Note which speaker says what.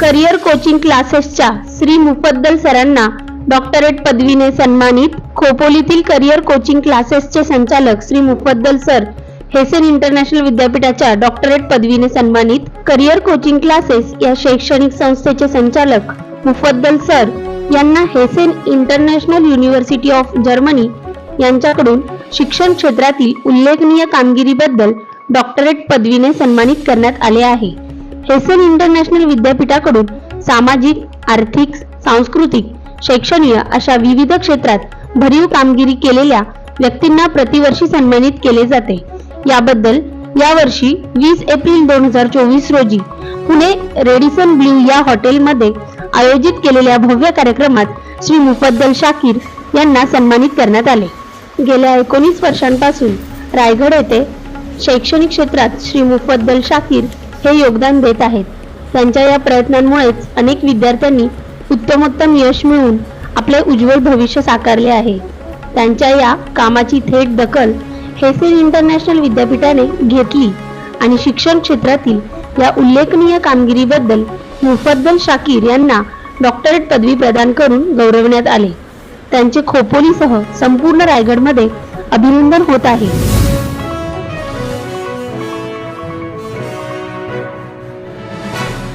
Speaker 1: Career coaching क्लासेसच्या श्री मुफद्दल सरांना doctorate पदवीने सन्मानित खोपोलीतील करिअर कोचिंग क्लासेसचे संचालक Shri Mufaddal sir Hessen international विद्यापीठाच्या डॉक्टरेट पदवीने सन्मानित करिअर कोचिंग क्लासेस या शैक्षणिक संस्थेचे संचालक मुफद्दल सर यांना Hessen international university of Germany यांच्याकडून शिक्षण क्षेत्रातील उल्लेखनीय कामगिरीबद्दल डॉक्टरेट पदवीने सन्मानित करण्यात आले आहे. हेसन इंटरनॅशनल विद्यापीठाकडून सामाजिक आर्थिक सांस्कृतिक शैक्षणिक अशा विविध क्षेत्रात भरीव कामगिरी केलेल्या व्यक्तींना प्रतिवर्षी सन्मानित केले जाते. याबद्दल यावर्षी वीस एप्रिल दोन हजार चोवीस रोजी पुणे रेडिसन ब्ल्यू या हॉटेलमध्ये आयोजित केलेल्या भव्य कार्यक्रमात श्री मुफद्दल शाकीर यांना सन्मानित करण्यात आले. गेल्या एकोणीस वर्षांपासून रायगड येथे शैक्षणिक क्षेत्रात श्री मुफद्दल शाकीर हे योगदान देत आहेत. त्यांच्या या प्रयत्नांमुळेच अनेक विद्यार्थ्यांनी उत्तमोत्तम यश मिळवून आपले उज्ज्वल भविष्य साकारले आहे. त्यांच्या या कामाची थेट दखल हेसेल इंटरनॅशनल विद्यापीठाने घेतली आणि शिक्षण क्षेत्रातील या उल्लेखनीय कामगिरीबद्दल मुफद्दल शाकीर यांना डॉक्टरेट पदवी प्रदान करून गौरवण्यात आले. त्यांचे खोपोलीसह संपूर्ण रायगडमध्ये अभिनंदन होत आहे.